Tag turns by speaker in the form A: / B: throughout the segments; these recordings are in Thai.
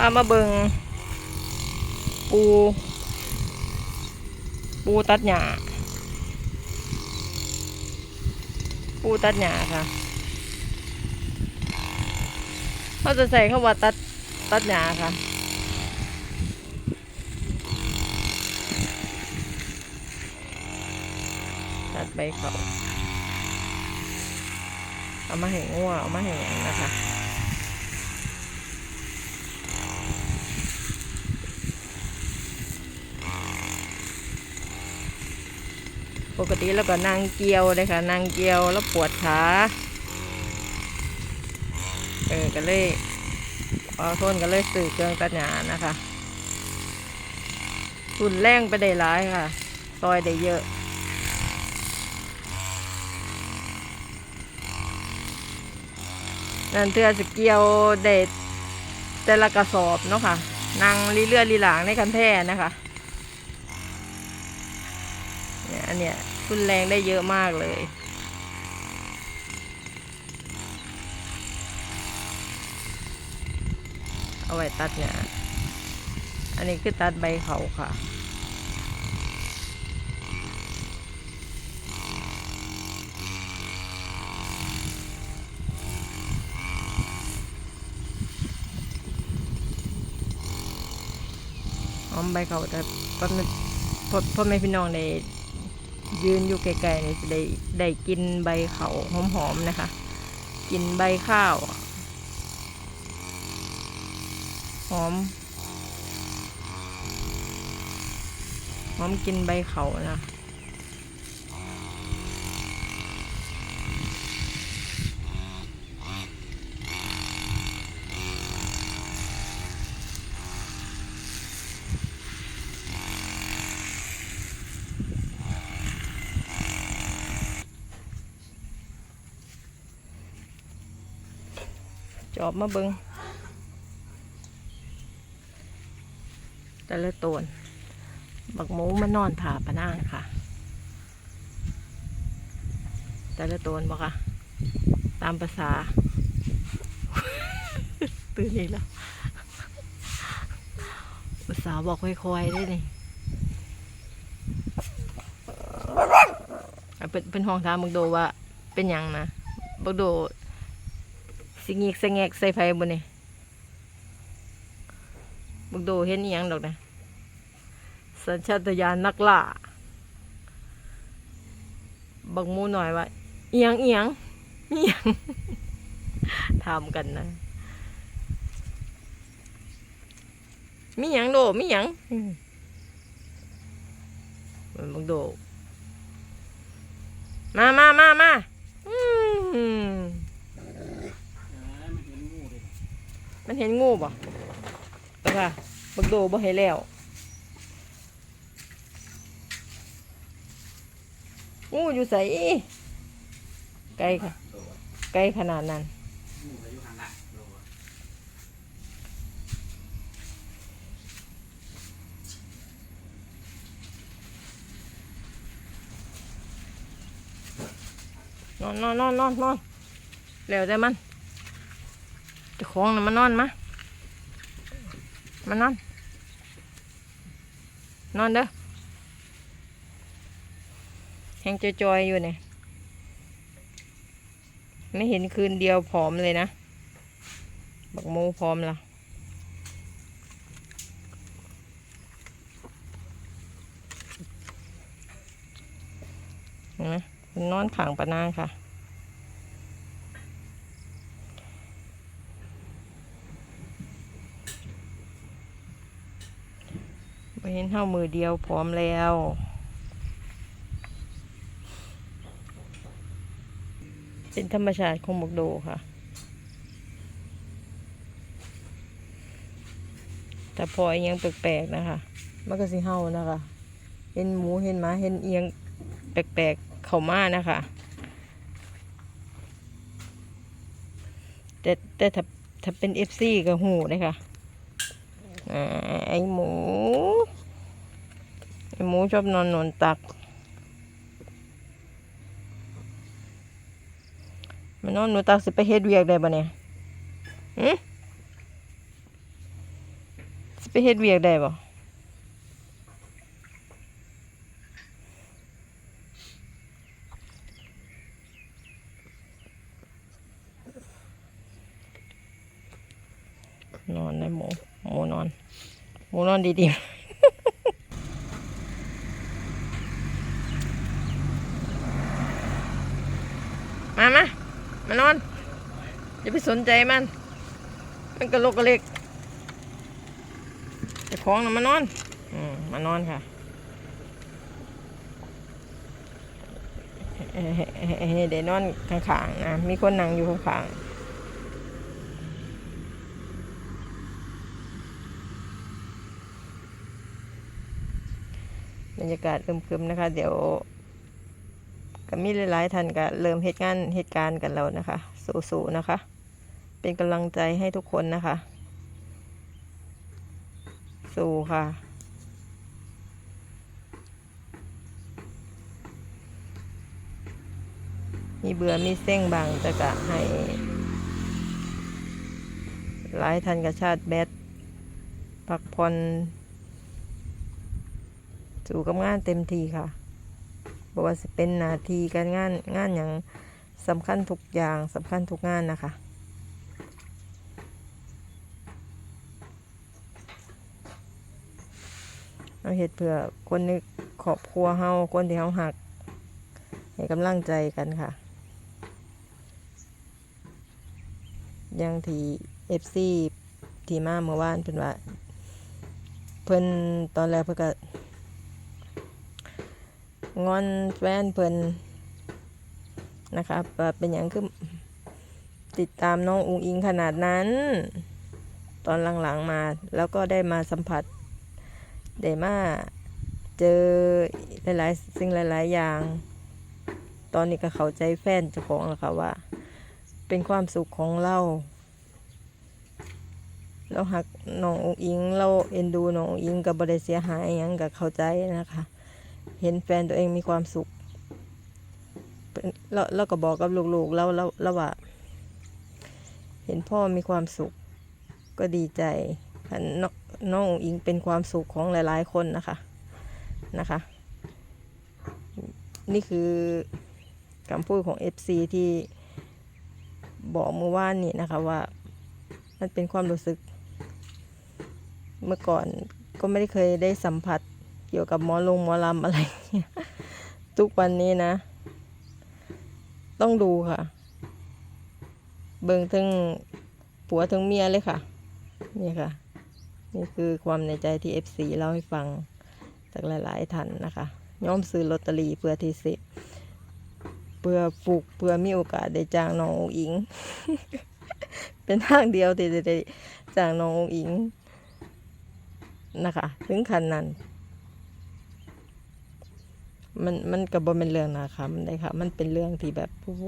A: พามาเบิงปู ปูตัดหญ้าปูตัดหญ้าค่ะเขาจะใส่เขาว่าตัดตัดหญ้าค่ะตัดใบเขาเอามาให้งัวเอามาให้งนะคะ ปกติแล้วก็นางเกียวเลยค่ะนางเกียวแล้วปวดขาเออก็เลยพอทนก็เลยสื่อเครื่องตัดหญ้านะคะทุนแรงไปได้หลายค่ะ ซอยได้เยอะนั่นเทือสเกียวเด็ดแต่ละกระสอบเนาะค่ะนางลีเลือดลีหลางในคันแท่นะคะเนี่ยอันเนี้ย ทุนแรงได้เยอะมากเลย เอาไว้ตัดเนี่ย อันนี้คือตัดใบเขาค่ะอมใบเขาแต่พ่อแม่พ่อพ่อแม่พี่น้องได้ ยืนอยู่ไกลๆนี่จะได้ได้กินใบเขาหอมๆนะคะ กินใบข้าวหอมหอมกินใบเขานะ จอบมาเบิงแต่ละตวนบักหมูมานอนผ่าปะนางค่ะ แต่ละตวนบอกค่ะ ตามภาษา ตื่นอีกแล้วภาษาบอกค่อยๆได้นี่เป็นเป็นห้องถามบักโดว่าเป็นยังนะบักโด สิงีกสงแงกใส่ไฟบนนี่บักโดเห็นอีหยังดอกนะสัญชาตญาณนักล่าบักมูหน่อยว่าเอียงเอียงเอียงถามกันนะ มีหยังโดมีหยังมมันบักโดมามามามาอืม มัน เห็นงูบ่ไปค่ะบักโดบ่เห็นแล้ว งูอยู่ใส่ไกลค่ะ ไกลขนาดนั้นนอนนอนนอนนอนนอนแล้วแต่มัน จะคล้องนะมานอนมามานอน นอนเด้อแหงจอยๆอยู่เนี่ยไม่เห็นคืนเดียวผอมเลยนะ บักโมพร้อมละเห็นไหมมันนอนขังปะนางค่ะ ไม่เห็นเท่ามือเดียวพร้อมแล้วเป็นธรรมชาติของบกโดค่ะ แต่พออียังแปลกๆนะคะ มันก็สิเห่านะคะ เห็นหมูเห็นหมาเห็นเอียงแปลกๆเข้ามานะคะ แต่แต่ถ้าถ้าเป็นเอฟซีก็หูเลยค่ะไอหมู หมูชอบนอนนอนตัก มันนอนหนูตักสิไปเฮ็ดเวียกได้ปะเนี่ยหืมไปเฮ็ดเวียกได้บ่นอนได้หมูหมูนอน หมูนอนดีๆ มามานอน อย่าไปสนใจมัน มันกระโลกกระเล็กจะคล้องนะมานอนอืมมานอนค่ะเดี๋ยวนอนข้างๆนะมีคนนั่งอยู่ข้างๆบรรยากาศอึมครึมนะคะ เดี๋ยว ก็มีหลายๆท่านก็เริ่มเหตุงานเหตุการณ์กันแล้วนะคะ สู้ๆนะคะ เป็นกำลังใจให้ทุกคนนะคะ สู้ค่ะ มีเบื่อมีเส้งบางแต่กะให้หลายท่านกับชาติแบดพักผ่อนสู่กับงานเต็มทีค่ะ บอกว่าเป็นนาทีการงานงานอย่างสำคัญทุกอย่างสำคัญทุกงานนะคะเอาเหตุเพื่อคนในครอบครัวเฮาคนที่เฮาหักให้กำลังใจกันค่ะย่างที่เอฟซีที่มาเมื่อวานเพิ่นว่า เพิ่นตอนแรกเพิ่นก็ งอนแฟนเพิ่นนะคะว่าเป็นอย่างคือติดตามน้องอุงอิงขนาดนั้น ตอนหลังๆมาแล้วก็ได้มาสัมผัสได้มาเจอหลายๆสิ่งหลาย ๆ อย่าง ตอนนี้ก็เข้าใจแฟนเจ้าของแล้วค่ะว่า เป็นความสุขของเราเราหักน้องอุงอิง เราเอ็นดูน้องอุงอิงกับบริเสียหายหยังกับเข้าใจนะคะ เห็นแฟนตัวเองมีความสุขเราเราก็บอกกับลูกๆเราเราเราว่าเห็นพ่อมีความสุข ก็ดีใจนน้องอุ๋งอิงเป็นความสุขของหลาย ๆ คนนะคะนะคะ นี่คือคำพูดของ FC ที่บอกเมื่อวานนี้นะคะว่ามันเป็นความรู้สึก เมื่อก่อนก็ไม่ได้เคยได้สัมผัส เกี่ยวกับหมอลงหมอลำอะไรเงี้ยทุกวันนี้นะ ต้องดูค่ะ เบิ่งทั้งผัวทั้งเมียเลยค่ะ นี่ค่ะ นี่คือความในใจที่ FC เล่าให้ฟังจากหลายๆท่านนะคะย่อมซื้อลอตเตอรี่เพื่อที่สิเพื่อปลูกเพื่อมีโอกาสได้จ้างน้ององอิง เป็นทางเดียวที่จะได้จ้างน้ององอิงนะคะ ถึงขั้นนั้น มันมันก็บ่เป็นเรื่องนะคะมันได้ค่ะ มันเป็นเรื่องที่แบบโอ้โห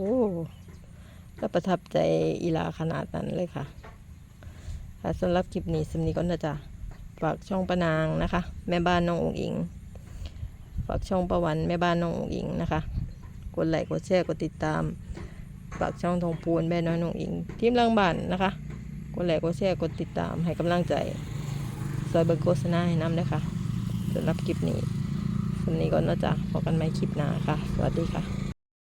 A: ก็ประทับใจอีลาขนาดนั้นเลยค่ะ ค่ะสำหรับคลิปนี้สำนีก็น่าจะฝากช่องประนางนะคะ แม่บ้านน้ององอิง ฝากช่องประวันแม่บ้านน้ององอิงนะคะ กดไลค์กดแชร์กดติดตาม ฝากช่องทองพูนแม่น้อยน้องอิงทีมลังบ้านนะคะ กดไลค์กดแชร์กดติดตามให้กำลังใจซอยเบิร์โฆษณาให้น้ำด้วยค่ะสำหรับคลิปนี้ นี้ก่อนเนาะจ๊ะพบกันใหม่คลิปหน้าค่ะ สวัสดีค่ะ